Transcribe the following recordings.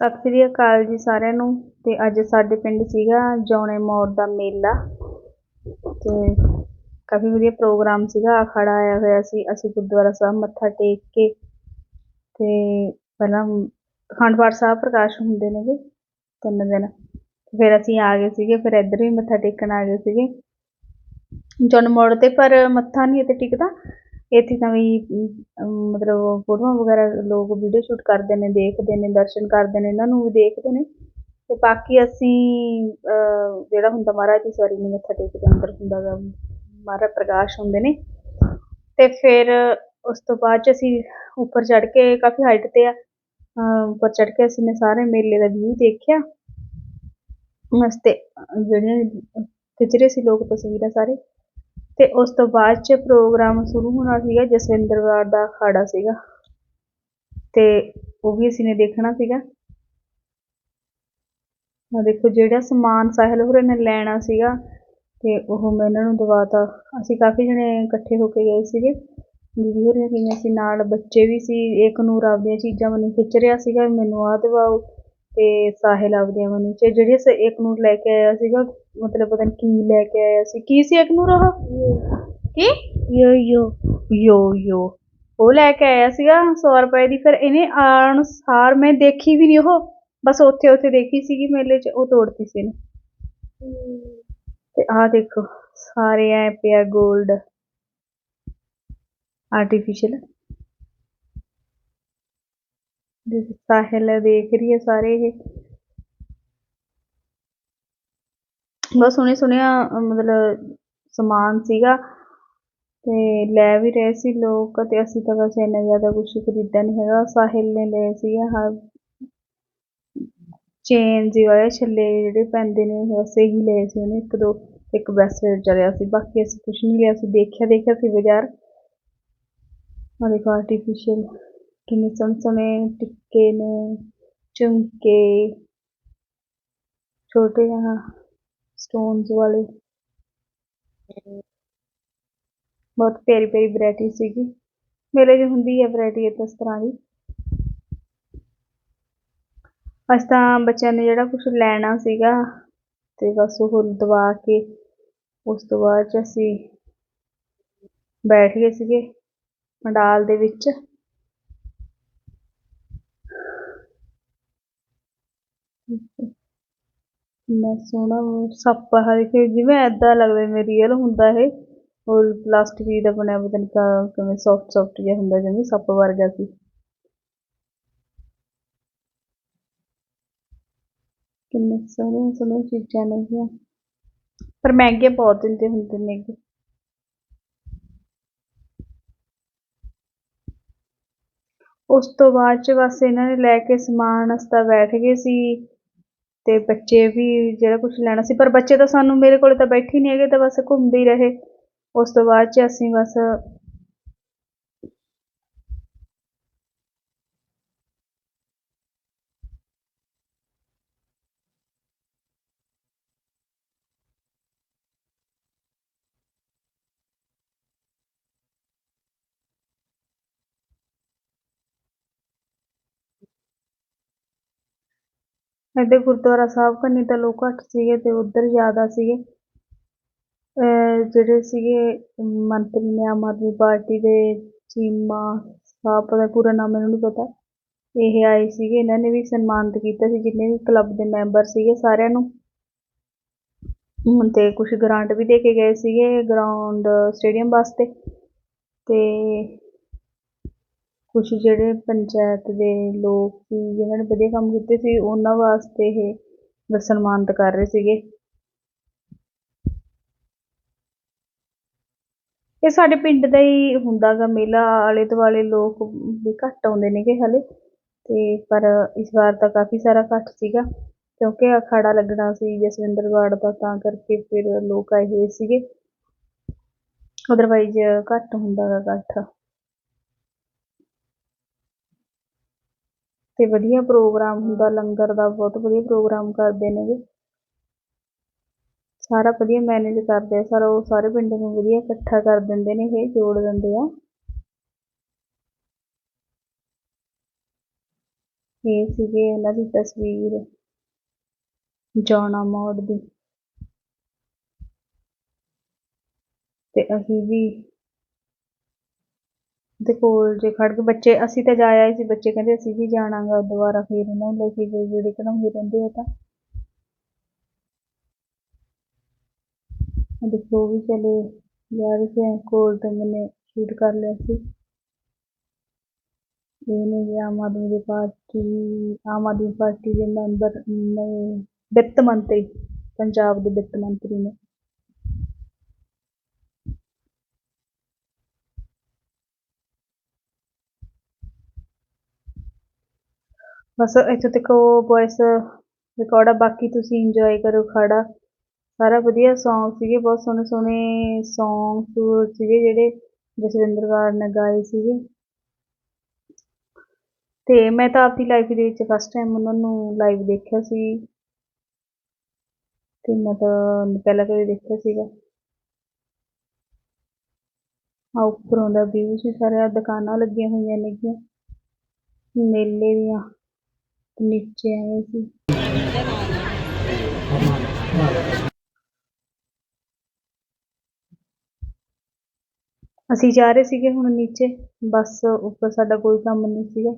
ਸਤਿ ਸ੍ਰੀ ਅਕਾਲ ਜੀ ਸਾਰਿਆਂ ਨੂੰ। ਤੇ ਅੱਜ ਸਾਡੇ ਪਿੰਡ ਸੀਗਾ ਜੌਣੇ ਮੋੜ ਦਾ ਮੇਲਾ। ਤੇ ਕਾਫੀ ਵਧੀਆ ਪ੍ਰੋਗਰਾਮ ਸੀਗਾ। ਅਖਾੜਾ ਆਇਆ ਹੋਇਆ ਸੀ। ਅਸੀਂ ਗੁਰਦੁਆਰਾ ਸਾਹਿਬ ਮੱਥਾ ਟੇਕ ਕੇ ਤੇ ਪਹਿਲਾਂ ਅਖੰਡ ਪਾਠ ਸਾਹਿਬ ਪ੍ਰਕਾਸ਼ ਹੁੰਦੇ ਨੇਗੇ ਤਿੰਨ ਦਿਨ। ਫਿਰ ਅਸੀਂ ਆ ਗਏ ਸੀਗੇ। ਫਿਰ ਇੱਧਰ ਵੀ ਮੱਥਾ ਟੇਕਣ ਆ ਗਏ ਸੀਗੇ। ਜੌਨ ਮੋੜ ਤੇ ਪਰ ਮੱਥਾ ਨਹੀਂ ਇੱਥੇ ਟਿਕਦਾ। ਇੱਥੇ ਤਾਂ ਵੀ ਮਤਲਬ ਫੋਟੋਆਂ ਵਗੈਰਾ ਲੋਕ ਵੀਡੀਓ ਸ਼ੂਟ ਕਰਦੇ ਨੇ, ਦੇਖਦੇ ਨੇ, ਦਰਸ਼ਨ ਕਰਦੇ ਨੇ, ਇਹਨਾਂ ਨੂੰ ਵੀ ਦੇਖਦੇ ਨੇ। ਅਤੇ ਬਾਕੀ ਅਸੀਂ ਜਿਹੜਾ ਹੁੰਦਾ ਮਹਾਰਾਜ ਦੀ ਸਵਾਰੀ ਨੂੰ ਮੱਥਾ ਟੇਕਦੇ ਅੰਦਰ ਹੁੰਦਾ ਗਾ, ਮਹਾਰਾਜ ਪ੍ਰਕਾਸ਼ ਹੁੰਦੇ ਨੇ। ਅਤੇ ਫਿਰ ਉਸ ਤੋਂ ਬਾਅਦ ਚ ਅਸੀਂ ਉੱਪਰ ਚੜ੍ਹ ਕੇ ਕਾਫੀ ਹਾਈਟ ਤੇ ਆ ਉੱਪਰ ਚੜ੍ਹ ਕੇ ਅਸੀਂ ਨੇ ਸਾਰੇ ਮੇਲੇ ਦਾ ਵਿਊ ਦੇਖਿਆ। ਵਾਸਤੇ ਜਿਹੜੀਆਂ ਖਿੱਚ ਰਹੇ ਸੀ ਲੋਕ ਤਸਵੀਰਾਂ ਸਾਰੇ। ਤੇ ਉਸ ਤੋਂ ਬਾਅਦ ਚ ਪ੍ਰੋਗਰਾਮ ਸ਼ੁਰੂ ਹੋਣਾ ਸੀਗਾ ਜਸਵਿੰਦਰਵਾਰ ਦਾ ਅਖਾੜਾ ਸੀਗਾ। ਤੇ ਉਹ ਵੀ ਅਸੀਂ ਨੇ ਦੇਖਣਾ ਸੀਗਾ। ਆ ਦੇਖੋ ਜਿਹੜਾ ਸਮਾਨ ਸਾਹਿਲ ਹੋਰਾਂ ਨੇ ਲੈਣਾ ਸੀਗਾ, ਤੇ ਉਹ ਮੈਂ ਇਹਨਾਂ ਨੂੰ ਦਵਾਤਾ। ਅਸੀਂ ਕਾਫੀ ਜਣੇ ਇਕੱਠੇ ਹੋ ਕੇ ਗਏ ਸੀਗੇ। ਦੀਦੀ ਹੋਰੀਆਂ ਗਈਆਂ ਸੀ ਨਾਲ, ਬੱਚੇ ਵੀ ਸੀ, ਇੱਕ ਨੂਰ ਆਪਦੀਆਂ ਚੀਜ਼ਾਂ ਮੈਨੂੰ ਖਿੱਚ ਰਿਹਾ ਸੀਗਾ, ਮੈਨੂੰ ਆਹ ਦਵਾਓ। ਤੇ ਸਾਹਿਲ ਆਪਦੀਆਂ ਮੈਨੂੰ ਚ, ਜਿਹੜੀ ਸ- ਇੱਕ ਨੂਰ ਲੈ ਕੇ ਆਇਆ ਸੀਗਾ, ਮਤਲਬ ਪਤਾ ਨਹੀਂ ਕੀ ਲੈ ਕੇ ਆਇਆ ਸੀ। ਕੀ ਸੀ ਇੱਕ ਨੂਰ ਉਹ? ਕੀ? ਯੋ ਯੋ ਯੋ ਯੋ। ਉਹ ਲੈ ਕੇ ਆਇਆ ਸੀਗਾ 100 ਰੁਪਏ ਦੀ। ਫਿਰ ਇਹਨੇ ਆਉਣ ਸਾਰ ਮੈਂ ਦੇਖੀ ਵੀ ਨਹੀਂ ਉਹ। ਬਸ ਉੱਥੇ ਉੱਥੇ ਦੇਖੀ ਸੀਗੀ ਮੇਲੇ 'ਚ, ਉਹ ਤੋੜਤੀ ਸੀ ਇਹਨੇ। ਤੇ ਆਹ ਦੇਖੋ, ਸਾਰੇ ਐ ਪਿਆ 골ਡ ਆਰਟੀਫੀਸ਼ੀਅਲ ਸਾਹਿਲ ਦੇਖ ਰਹੀ ਹੈ ਸਾਰੇ ਇਹ। ਬਹੁਤ ਸੋਹਣੇ ਸੋਹਣਿਆ ਮਤਲਬ ਸਮਾਨ ਸੀਗਾ ਤੇ ਲੈ ਵੀ ਰਹੇ ਸੀ ਲੋਕ ਤੇ ਅਸੀਂ ਤਾਂ ਵੈਸੇ ਇੰਨਾ ਜ਼ਿਆਦਾ ਕੁਝ ਖਰੀਦਿਆ ਨਹੀਂ ਹੈਗਾ। ਸਾਹਿਲ ਨੇ ਲਏ ਸੀ ਹਾਂ ਚੇਨ ਜਿਹੇ ਵਾਲੇ ਛੱਲੇ ਜਿਹੜੇ ਪੈਂਦੇ ਨੇ ਵੈਸੇ ਹੀ ਲਏ ਸੀ ਉਹਨੇ, ਇੱਕ ਦੋ, ਇੱਕ ਬ੍ਰੈਸਲੇਟ ਚਲਿਆ ਸੀ। ਬਾਕੀ ਅਸੀਂ ਕੁਝ ਨਹੀਂ ਲਿਆ ਸੀ ਦੇਖਿਆ ਦੇਖਿਆ ਸੀ ਬਾਜ਼ਾਰ। ਆਹ ਦੇਖੋ ਆਰਟੀਫੀਸ਼ੀਅਲ ਕਿੰਨੇ ਸੋਹਣੇ ਸੋਹਣੇ ਟਿੱਕੇ ਨੇ ਝੁਮਕੇ ਛੋਟੇ ਆਹ ਸਟੋਨਸ ਵਾਲੇ ਬਹੁਤ ਪਿਆਰੀ ਪਿਆਰੀ ਵੈਰਾਈਟੀ ਸੀਗੀ ਮੇਲੇ 'ਚ ਹੁੰਦੀ ਹੈ ਵੈਰਾਈਟੀ ਇਸ ਤਰ੍ਹਾਂ ਦੀ ਅਸੀਂ ਤਾਂ ਬੱਚਿਆਂ ਨੇ ਜਿਹੜਾ ਕੁਝ ਲੈਣਾ ਸੀਗਾ ਤੇ ਬਸ ਉਹ ਦਵਾ ਕੇ ਉਸ ਤੋਂ ਬਾਅਦ 'ਚ ਅਸੀਂ ਬੈਠ ਗਏ ਸੀਗੇ ਪੰਡਾਲ ਦੇ ਵਿੱਚ ਇੰਨਾ ਸੋਹਣਾ ਉਹ ਸੱਪ ਆ ਦੇਖੇ ਜਿਵੇਂ ਏਦਾਂ ਲੱਗਦਾ ਜਿਵੇਂ ਰੀਅਲ ਹੁੰਦਾ ਇਹ, ਉਹ ਪਲਾਸਟਿਕ ਦਾ ਬਣਿਆ ਪਤਾ ਨਹੀਂ ਕਾ- ਕਿਵੇਂ ਸੌਫਟ ਸੌਫਟ ਜਿਹਾ ਹੁੰਦਾ ਜਿਵੇਂ ਸੱਪ ਵਰਗਾ ਸੀ। ਕਿੰਨੇ ਸੋਹਣੇ ਸੋਹਣੇ ਚੀਜ਼ਾਂ ਨੇਗੀਆਂ ਪਰ ਮਹਿੰਗੇ ਬਹੁਤ ਦਿੰਦੇ ਹੁੰਦੇ ਨੇਗੇ ਉਸ ਤੋਂ ਬਾਅਦ ਚ ਬਸ ਇਹਨਾਂ ਨੇ ਲੈ ਕੇ ਸਮਾਨ ਅਸੀਂ ਬੈਠ ਗਏ ਸੀ। ਅਤੇ ਬੱਚੇ ਵੀ ਜਿਹੜਾ ਕੁਛ ਲੈਣਾ ਸੀ, ਪਰ ਬੱਚੇ ਤਾਂ ਸਾਨੂੰ ਮੇਰੇ ਕੋਲ ਤਾਂ ਬੈਠੇ ਹੀ ਨਹੀਂ ਹੈਗੇ, ਤਾਂ ਬਸ ਘੁੰਮਦੇ ਹੀ ਰਹੇ। ਉਸ ਤੋਂ ਬਾਅਦ ਚ ਅਸੀਂ ਬਸ ਇੱਧਰ ਗੁਰਦੁਆਰਾ ਸਾਹਿਬ ਕੰਨੀ ਤਾਂ ਲੋਕ ਘੱਟ ਸੀਗੇ ਅਤੇ ਉੱਧਰ ਜ਼ਿਆਦਾ ਸੀਗੇ। ਜਿਹੜੇ ਸੀਗੇ ਮੰਤਰੀ ਨੇ ਆਮ ਆਦਮੀ ਪਾਰਟੀ ਦੇ ਚੀਮਾ ਸਾਹਿਬ, ਪਤਾ ਪੂਰਾ ਨਾਮ ਮੈਨੂੰ ਨਹੀਂ ਪਤਾ। ਇਹ ਆਏ ਸੀਗੇ, ਇਹਨਾਂ ਨੇ ਵੀ ਸਨਮਾਨਿਤ ਕੀਤਾ ਸੀ, ਜਿੰਨੇ ਵੀ ਕਲੱਬ ਦੇ ਮੈਂਬਰ ਸੀਗੇ ਸਾਰਿਆਂ ਨੂੰ। ਅਤੇ ਕੁਛ ਕੁਝ ਗ੍ਰਾਂਟ ਵੀ ਦੇ ਕੇ ਗਏ ਸੀਗੇ ਗਰਾਊਂਡ ਸਟੇਡੀਅਮ ਵਾਸਤੇ। ਅਤੇ ਕੁਛ ਜਿਹੜੇ ਪੰਚਾਇਤ ਦੇ ਲੋਕ ਸੀ ਜਿਨ੍ਹਾਂ ਨੇ ਵਧੀਆ ਕੰਮ ਕੀਤੇ ਸੀ, ਉਹਨਾਂ ਵਾਸਤੇ ਇਹ ਸਨਮਾਨਿਤ ਕਰ ਰਹੇ ਸੀਗੇ। ਇਹ ਸਾਡੇ ਪਿੰਡ ਦਾ ਹੀ ਹੁੰਦਾ ਗਾ ਮੇਲਾ, ਆਲੇ ਦੁਆਲੇ ਲੋਕ ਵੀ ਘੱਟ ਆਉਂਦੇ ਨੇਗੇ ਹਲੇ, ਤੇ ਪਰ ਇਸ ਵਾਰ ਤਾਂ ਕਾਫੀ ਸਾਰਾ ਇਕੱਠ ਸੀਗਾ, ਕਿਉਂਕਿ ਅਖਾੜਾ ਲੱਗਣਾ ਸੀ ਜਸਵਿੰਦਰਗੜ੍ਹ ਦਾ, ਤਾਂ ਕਰਕੇ ਫਿਰ ਲੋਕ ਆਏ ਹੋਏ ਸੀਗੇ। ਅਦਰਵਾਈਜ਼ ਘੱਟ ਹੁੰਦਾ ਗਾ ਇਕੱਠ। ਤੇ ਵਧੀਆ ਪ੍ਰੋਗਰਾਮ ਹੁੰਦਾ, ਲੰਗਰ ਦਾ ਬਹੁਤ ਵਧੀਆ ਪ੍ਰੋਗਰਾਮ ਕਰਦੇ ਨੇਗੇ ਸਾਰਾ ਵਧੀਆ ਮੈਨੇਜ ਕਰਦੇ ਆ, ਸਾਰਾ ਉਹ ਸਾਰੇ ਪਿੰਡ ਨੂੰ ਵਧੀਆ ਇਕੱਠਾ ਕਰ ਦਿੰਦੇ ਨੇ ਇਹ ਜੋੜ ਦਿੰਦੇ ਆ। ਇਹ ਸੀਗੇ ਉਹਨਾਂ ਦੀ ਤਸਵੀਰ, ਜੌਣਾ ਮੋੜ ਦੀ। ਤੇ ਅਸੀਂ ਵੀ ਦੇ ਕੋਲ ਜੇ ਖੜ ਕੇ ਬੱਚੇ, ਅਸੀਂ ਤਾਂ ਜਾ ਆਏ ਸੀ, ਬੱਚੇ ਕਹਿੰਦੇ ਅਸੀਂ ਵੀ ਜਾਣਾ ਗਾ ਦੁਬਾਰਾ ਫਿਰ ਉਹਨਾਂ ਨੂੰ ਲੈ ਕੇ ਗਏ, ਜਿਹੜੇ ਕਢਾਉਂਦੇ ਰਹਿੰਦੇ ਆ ਤਾਂ। ਆਹ ਦੇਖੋ, ਉਹ ਵੀ ਚਲੇ ਜਾ ਰਹੇ ਸੀ ਕੋਲ ਤੋਂ ਮੈਨੇ ਸ਼ੂਟ ਕਰ ਲਿਆ ਸੀ। ਇਹਨੇ ਵੀ ਆਮ ਆਦਮੀ ਦੀ ਪਾਰਟੀ, ਆਮ ਆਦਮੀ ਪਾਰਟੀ ਦੇ ਮੈਂਬਰ ਨੇ ਵਿੱਤ ਮੰਤਰੀ, ਪੰਜਾਬ ਦੇ ਵਿੱਤ ਮੰਤਰੀ ਨੇ। ਬਸ ਇੱਥੋਂ ਤੱਕ ਉਹ ਵੌਇਸ ਰਿਕਾਰਡ ਆ, ਬਾਕੀ ਤੁਸੀਂ ਇੰਜੋਏ ਕਰੋ ਖੜਾ। ਸਾਰਾ ਵਧੀਆ ਸੌਂਗ ਸੀਗੇ, ਬਹੁਤ ਸੋਹਣੇ ਸੋਹਣੇ ਸੌਂਗ ਸੀਗੇ ਜਿਹੜੇ ਜਸਵਿੰਦਰ ਕੌਰ ਨੇ ਗਾਏ ਸੀਗੇ। ਤੇ ਮੈਂ ਤਾਂ ਆਪਦੀ ਲਾਈਫ ਦੇ ਵਿੱਚ ਫਸਟ ਟਾਈਮ ਉਹਨਾਂ ਨੂੰ ਲਾਈਵ ਦੇਖਿਆ ਸੀ। ਤੇ ਮੈਂ ਤਾਂ ਪਹਿਲਾਂ ਕਦੇ ਦੇਖਿਆ ਸੀਗਾ। ਆ ਉੱਪਰੋਂ ਦਾ ਵਿਊ ਸੀ ਸਾਰਾ ਦੁਕਾਨਾਂ ਲੱਗੀਆਂ ਹੋਈਆਂ ਨੇਗੀਆਂ। ਮੇਲੇ ਦੀਆਂ। ਨੀਚੇ ਆਏ ਸੀ। ਅਸੀਂ ਜਾ ਰਹੇ ਸੀਗੇ ਹੁਣ ਨੀਚੇ। ਬਸ ਉੱਪਰ ਸਾਡਾ ਕੋਈ ਕੰਮ ਨਹੀਂ ਸੀਗਾ।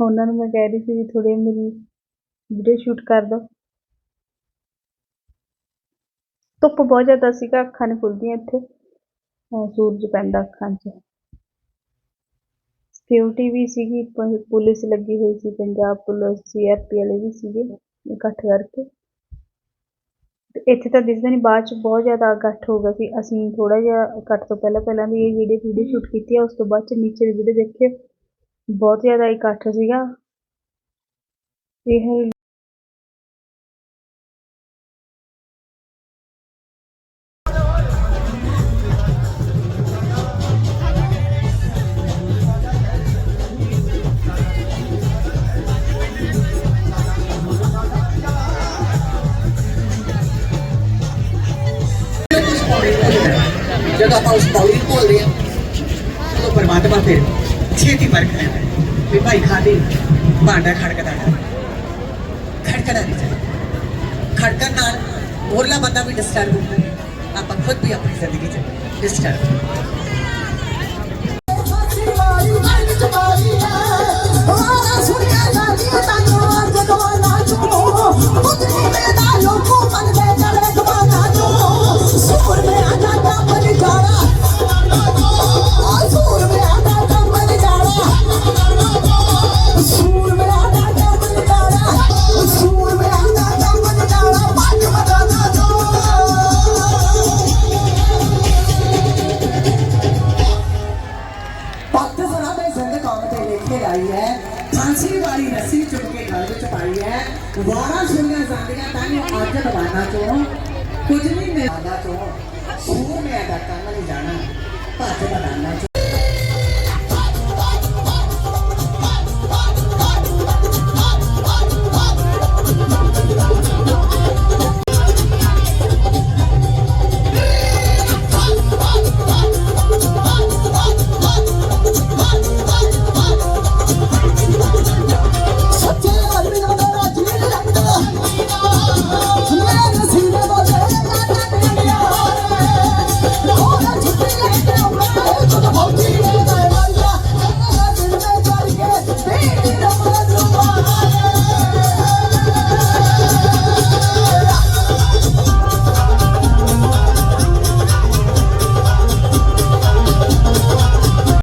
ਉਹਨਾਂ ਨੂੰ ਮੈਂ ਕਹਿ ਰਹੀ ਸੀ ਵੀ ਥੋੜੀ ਮੇਰੀ ਵੀਡੀਓ ਸ਼ੂਟ ਕਰ ਦਿਓ। ਧੁੱਪ ਬਹੁਤ ਜ਼ਿਆਦਾ ਸੀਗਾ, ਅੱਖਾਂ ਨਹੀਂ ਫੁੱਲਦੀਆਂ ਇੱਥੇ। ਅਹ ਸੂਰਜ ਪੈਂਦਾ ਅੱਖਾਂ 'ਚ। ਸਿਕਿਉਰਿਟੀ ਵੀ ਸੀਗੀ ਪ- ਪੁਲਿਸ ਲੱਗੀ ਹੋਈ ਸੀ, ਪੰਜਾਬ ਪੁਲਿਸ ਸੀਆਰਪੀ ਵਾਲੇ ਵੀ ਸੀਗੇ ਇਕੱਠ ਕਰਕੇ। ਤੇ ਇੱਥੇ ਤਾਂ ਦਿਸਦਾ ਨਹੀਂ ਬਾਅਦ ਚ ਬਹੁਤ ਜ਼ਿਆਦਾ ਇਕੱਠ ਹੋ ਗਿਆ ਸੀ। ਅਸੀਂ ਥੋੜਾ ਜਿਹਾ ਇਕੱਠ ਤੋਂ ਪਹਿਲਾਂ ਪਹਿਲਾਂ ਵੀ ਇਹ ਵੀਡੀਓ ਵੀਡੀਓ ਸ਼ੂਟ ਕੀਤੀ ਆ, ਉਸ ਤੋਂ ਬਾਅਦ ਚ ਨੀਚੇ ਦੀ ਵੀਡੀਓ ਦੇਖੇ ਬਹੁਤ ਜ਼ਿਆਦਾ ਇਕੱਠ ਸੀਗਾ। ਇਹ ਜਦੋਂ ਆਪਾਂ ਉਸ ਪੌੜੀ ਨੂੰ ਭੁੱਲਦੇ ਹਾਂ ਉਦੋਂ ਪਰਮਾਤਮਾ ਫਿਰ ਛੇਤੀ ਵਰਕ ਲੈਂਦਾ ਹੈ ਵੀ ਭਾਈ ਖਾਦੀ ਭਾਂਡਾ ਖੜਕਦਾ ਹੈ ਖੜਕਦਾ ਨਹੀਂ ਚਾਹੀਦਾ ਖੜਕਣ ਨਾਲ ਹੋਰਲਾ ਬੰਦਾ ਵੀ ਡਿਸਟਰਬ ਹੁੰਦਾ ਹੈ ਆਪਾਂ ਖੁਦ ਵੀ ਆਪਣੀ ਜ਼ਿੰਦਗੀ 'ਚ ਡਿਸਟਰਬ ਵਾਰਾਂ ਸੁਣੀਆਂ ਜਾਂਦੀਆਂ ਤਾਂ ਅੱਜ ਦਵਾਨਾ ਚੋਂ ਕੁਝ ਨਹੀਂ ਮਿਲਦਾ ਚੋਂ ਸੂਰ ਮੈਂ ਦਾ ਕੰਨ ਨਹੀਂ ਜਾਣਾ। ਭੱਜ ਬਨਾਨਾ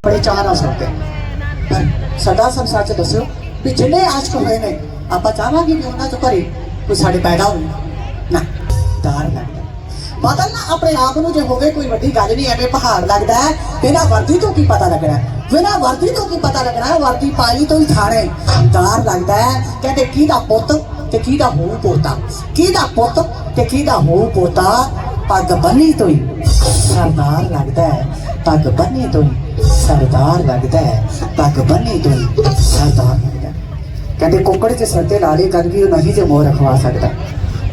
ਬੜੇ ਚਾਹ ਨਾਲ ਸੁਣਦੇ ਪਰ ਸਦਾ ਸੰਸਾਰ ਚ ਦੱਸਿਓ ਵੀ ਜਿੰਨੇ ਆਸ਼ਕ ਹੋਏ ਨੇ ਆਪਾਂ ਚਾਹਾਂਗੇ ਕਿ ਉਹਨਾਂ ਚੋਂ ਘਰੇ ਕੋਈ ਸਾਡੇ ਪੈਦਾ ਹੋਵੇ ਨਾ ਡਰ ਲੱਗਦਾ ਬਦਲਣਾ ਆਪਣੇ ਆਪ ਨੂੰ ਜੇ ਹੋਵੇ ਕੋਈ ਵੱਡੀ ਗੱਲ ਨਹੀਂ ਐਵੇਂ ਪਹਾੜ ਲੱਗਦਾ ਹੈ ਬਿਨਾਂ ਵਰਦੀ ਤੋਂ ਕੀ ਪਤਾ ਲੱਗਣਾ ਹੈ? ਵਰਦੀ ਤੋਂ ਕੀ ਪਤਾ ਲੱਗਣਾ ਵਰਦੀ ਪਾਈ ਤੋਂ ਹੀ ਥਾਣੇ ਡਰ ਲੱਗਦਾ ਹੈ ਕਹਿੰਦੇ ਕਿਹਦਾ ਪੁੱਤ ਤੇ ਕਿਹਦਾ ਹੋਊ ਪੋਤਾ ਕਿਹਦਾ ਪੁੱਤ ਤੇ ਕਿਹਦਾ ਹੋਊ ਪੋਤਾ ਪੱਗ ਬੰਨੀ ਤੋਂ ਹੀ ਸਰਦਾਰ ਲੱਗਦਾ ਹੈ ਪੱਗ ਬੰਨੀ ਤੋਂ ਹੀ ਸਰਦਾਰ ਲੱਗਦਾ ਹੈ। ਪੱਗ ਬੰਨੀ ਤੋਂ ਹੀ ਸਰਦਾਰ ਲੱਗਦਾ। ਹੈ। ਕਹਿੰਦੇ ਕੁੱਕੜ ਚ ਸਰਦੇ ਲਾਲੇ ਕਰ ਵੀ ਉਹ ਨਹੀਂ ਜੇ ਮੋਹ ਰਖਵਾ ਸਕਦਾ।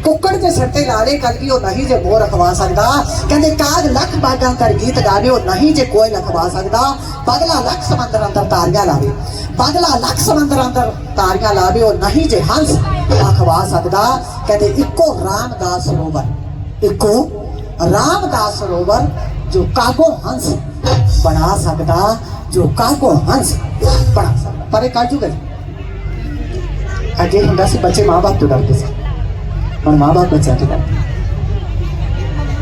ਕੁੱਕੜ ਦੇ ਸਿਰ ਤੇ ਲਾਲੇ ਕਲਗੀ ਉਹ ਨਹੀਂ ਜੇ ਮੋਰ ਰਖਵਾ ਸਕਦਾ। ਕਹਿੰਦੇ ਕਾਗ ਲੱਖ ਬਾਗਾਂ ਕਰ ਗੀਤ ਗਾਵੇ, ਉਹ ਨਹੀਂ ਜੇ ਕੋਈ ਲਖਵਾ ਸਕਦਾ। ਪਗਲਾ ਲੱਖ ਸਮੁੰਦਰ ਅੰਦਰ ਤਾਰੀਆਂ ਲਾਵੇ। ਪਗਲਾ ਲੱਖ ਸਮੁੰਦਰ ਅੰਦਰ ਤਾਰੀਆਂ ਲਾਵੇ, ਉਹ ਨਹੀਂ ਜੇ ਹੰਸ ਅਖਵਾ ਸਕਦਾ। ਕਹਿੰਦੇ ਇੱਕੋ ਰਾਮਦਾਸ ਸਰੋਵਰ ਇੱਕੋ ਰਾਮਦਾਸ ਸਰੋਵਰ ਜੋ ਕਾਗੋ ਹੰਸ ਬਣਾ ਸਕਦਾ ਜੋ ਕਾਗੋ ਹੰਸ ਬਣਾ ਸਕਦਾ ਪਰ ਇਹ ਕਾਜੂ ਗਏ ਅੱਗੇ ਹੁੰਦਾ ਸੀ ਬੱਚੇ ਮਾਂ-ਬਾਪ ਤੋਂ ਡਰਦੇ ਸੀ ਹੁਣ ਮਾਂ-ਬਾਪ ਬੱਚਿਆਂ ਤੋਂ ਡਰਦੇ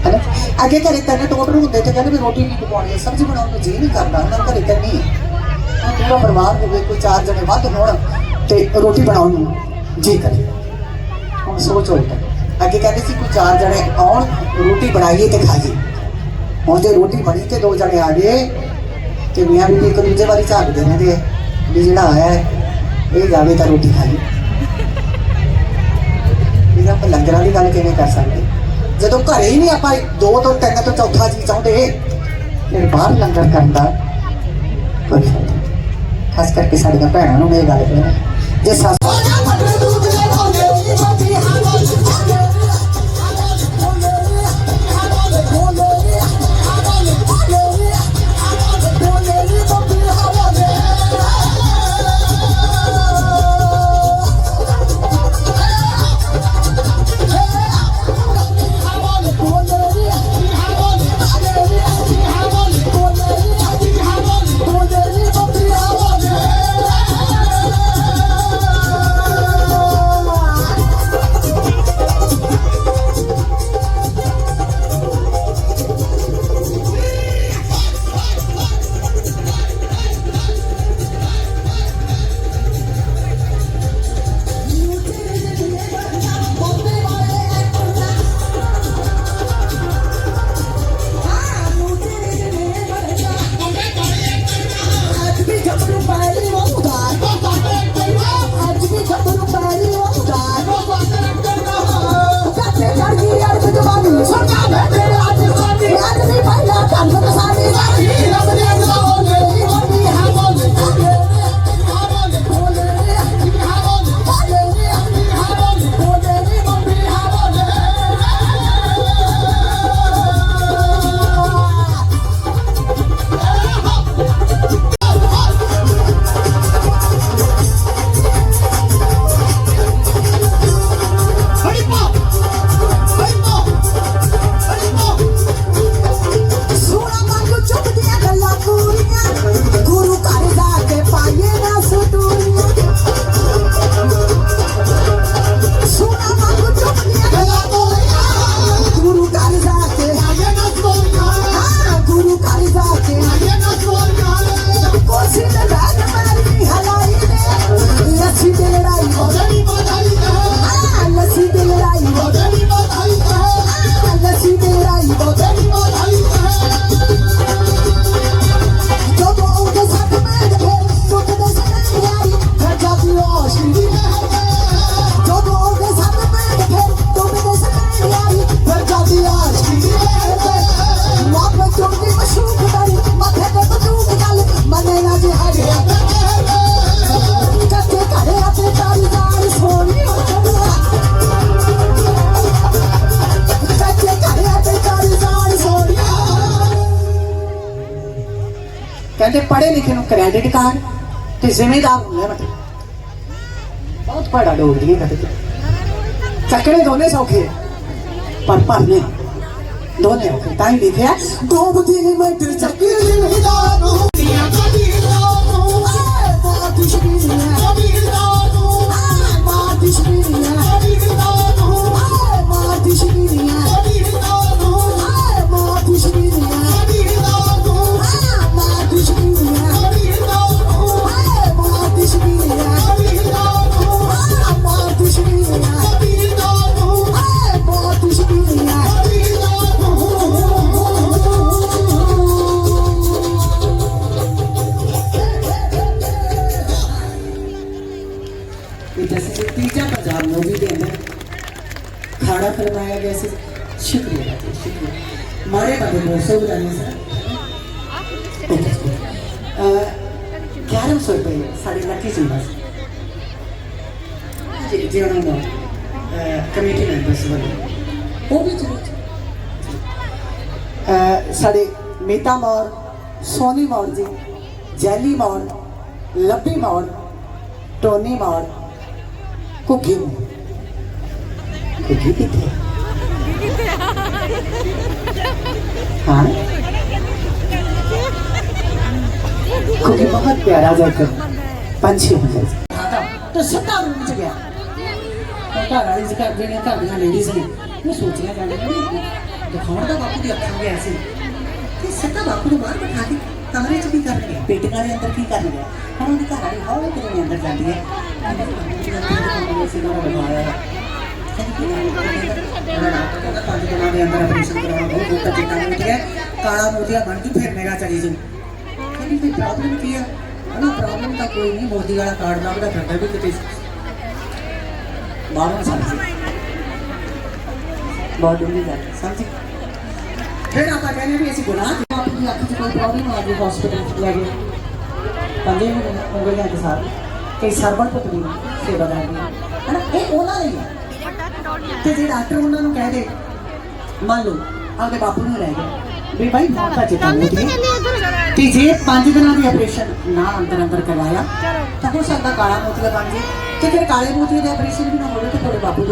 ਹੈਨਾ ਅੱਗੇ ਘਰੇ ਤਿੰਨ ਟੋਟਰ ਹੁੰਦੇ ਤੇ ਕਹਿੰਦੇ ਵੀ ਰੋਟੀ ਨਹੀਂ ਪਕਾਉਣੀ ਹੈ ਸਬਜ਼ੀ ਬਣਾਉਣ ਨੂੰ ਜੀ ਨਹੀਂ ਕਰਦਾ ਉਹਨਾਂ ਨੂੰ ਘਰੇ ਕਰਨੀ ਹੈ ਪੂਰਾ ਪਰਿਵਾਰ ਹੋਵੇ ਕੋਈ ਚਾਰ ਜਣੇ ਵੱਧ ਹੋਣ ਤੇ ਰੋਟੀ ਬਣਾਉਣ ਨੂੰ ਜੀ ਕਰੇ ਹੁਣ ਸੋਚ ਉਲਟਾ ਅੱਗੇ ਕਹਿੰਦੇ ਸੀ ਕੋਈ ਚਾਰ ਜਣੇ ਆਉਣ ਰੋਟੀ ਬਣਾਈਏ ਤੇ ਖਾਈਏ ਹੁਣ ਰੋਟੀ ਬਣੀ ਤੇ ਦੋ ਜਣੇ ਆ ਗਏ ਤੇ ਮੀਆਂ ਬੀਬੀ ਇੱਕ ਦੂਜੇ ਵਾਰੀ ਝਾਕਦੇ ਰਹਿੰਦੇ ਆ ਵੀ ਜਿਹੜਾ ਆਇਆ ਇਹ ਜਾਵੇ ਤਾਂ ਰੋਟੀ ਖਾਈਏ ਵੀ ਆਪਾਂ ਲੰਗਰਾਂ ਦੀ ਗੱਲ ਕਿਵੇਂ ਕਰ ਸਕਦੇ? ਜਦੋਂ ਘਰੇ ਹੀ ਨਹੀਂ ਆਪਾਂ ਦੋ ਤੋਂ ਤਿੰਨ ਤੋਂ ਚੌਥਾ ਜੀ ਚਾਹੁੰਦੇ, ਫਿਰ ਬਾਹਰ ਲੰਗਰ ਕਰਨ ਦਾ ਕੋਈ ਫਾਇਦਾ ਖਾਸ ਕਰਕੇ ਸਾਡੀਆਂ ਭੈਣਾਂ ਨੂੰ ਇਹ ਗੱਲ ਕਹਿਣਾ ਜੇ ਸੱਸ ਕਹਿੰਦੇ ਪੜ੍ਹੇ ਲਿਖੇ ਨੂੰ ਕ੍ਰੈਡਿਟ ਕਾਰਡ ਤੇ ਜ਼ਿੰਮੇਦਾਰ ਹੁੰਦੇ ਮਤਲਬ ਬਹੁਤ ਭੜਾ ਡੋਲਦੀ ਹੈ ਕਦੇ ਚੱਕਣੇ ਦੋਨੇ ਸੌਖੇ ਪਰ ਭਰਨੇ ਦੋਨੇ ਔਖੇ। ਤਾਂ ਹੀ ਲਿਖਿਆ, ਗੋਬਦੀ ਨੇ ਮੈਂ ਤੇਰੇ ਚੱਕੇ ਦੇ ਹਿਦਾਨੂ ਤੀਆਂ ਕਦੀ ਨਾ ਨੂੰ ਆ ਬਾਤ ਸ਼ੁਰੂ ਨਾ चेयरमैन और मेहता मौर सोनी मौर जी जैली मौर लब्बी मौर टोनी मौर कुकी कुकी कितने हाँ? कुकी बहुत प्यारा जाकर पंछी हो जाता तो सत्ता रूम से गया। ਘਰ ਵਾਲੀ ਘਰ ਜਿਹੜੀਆਂ ਘਰ ਦੀਆਂ ਲੇਡੀਜ਼ ਨੇ, ਉਹ ਸੋਚੀਆਂ ਜਾਂਦੀਆਂ ਦਿਖਾਉਣ ਦਾ ਬਾਪੂ ਦੀ ਅੱਖਾਂ ਗਿਆ ਸੀ ਤੇ ਸਿੱਧਾ ਬਾਪੂ ਨੂੰ ਬਾਹਰ ਬਿਠਾ ਕੇ ਕਮਰੇ 'ਚ ਕੀ ਕਰ ਰਿਹਾ ਪੇਟੀਆਂ ਦੇ ਅੰਦਰ ਕੀ ਕਰ ਰਿਹਾ ਹੁਣ ਉਹਦੀ ਘਰ ਵਾਲੀ ਹੌਲੀ ਕਿਵੇਂ ਅੰਦਰ ਜਾਂਦੀ ਹੈ। ਪੰਜ ਦਿਨਾਂ ਦੇ ਅੰਦਰ ਆਪਰੇਸ਼ਨ ਕਰਾਉਣਾ ਬਹੁਤ ਦੁੱਖ ਚੇਤਾ ਨਹੀਂ ਗਿਆ ਕਾਲਾ ਮੋਤੀਆ ਬਣ ਕੇ ਫਿਰ ਮੇਰਾ ਚਲੀ ਜੂ। ਕਹਿੰਦੀ, ਕੋਈ ਪ੍ਰੋਬਲਮ ਕੀ ਆ? ਨਾ ਪ੍ਰੋਬਲਮ ਤਾਂ ਕੋਈ ਨਹੀਂ, ਮੋਦੀ ਵਾਲਾ ਕਾਰਡ ਲੱਭਦਾ ਫਿਰਦਾ ਵੀ ਕਿਤੇ। ਬਾਹਰੋਂ ਸਮਝੀ ਬਹੁਤ ਡੂੰਘੀ ਗੱਲ ਸਮਝੀ? ਫਿਰ ਆਪਾਂ ਕਹਿੰਦੇ ਵੀ ਅਸੀਂ ਗੁਨਾਹ ਕੀਤਾ ਆਪਣੀ ਅੱਖ 'ਚ ਕੋਈ ਪ੍ਰੋਬਲਮ ਆ ਗਈ ਹਸਪੀਟਲ ਲੈ ਗਏ ਪੰਜੇ ਉਂਗਲੀਆਂ ਦੇ ਸਾਥ ਕਈ ਸਰਬਣ ਪੁੱਤਰੀ ਸੇਵਾ ਕਰਦੀ ਹੈ ਨਾ ਇਹ ਉਹਨਾਂ ਲਈ ਹੈ ਤੇ ਜੇ ਡਾਕਟਰ ਉਹਨਾਂ ਨੂੰ ਕਹਿ ਦੇ ਮੰਨ ਲਓ ਆਪਦੇ ਬਾਪੂ ਨੂੰ ਰਹਿ ਗਿਆ ਵੀ ਭਾਈ ਮੌਤ ਤੇ ਜੇ 5 ਦਿਨਾਂ ਦੀ ਆਪਰੇਸ਼ਨ ਨਾ ਅੰਦਰ ਅੰਦਰ ਕਰਵਾਇਆ ਤਾਂ ਹੋ ਸਕਦਾ ਕਾਲਾ ਮੋਤੀਆ ਬਣ ਜੇ ਤੇ ਫਿਰ ਕਾਲੇ ਮੋਤੀਏ ਦੇ ਆਪਰੇਸ਼ਨ ਵੀ ਨਾ ਹੋਵੇ ਤੇ ਤੁਹਾਡੇ ਬਾਪੂ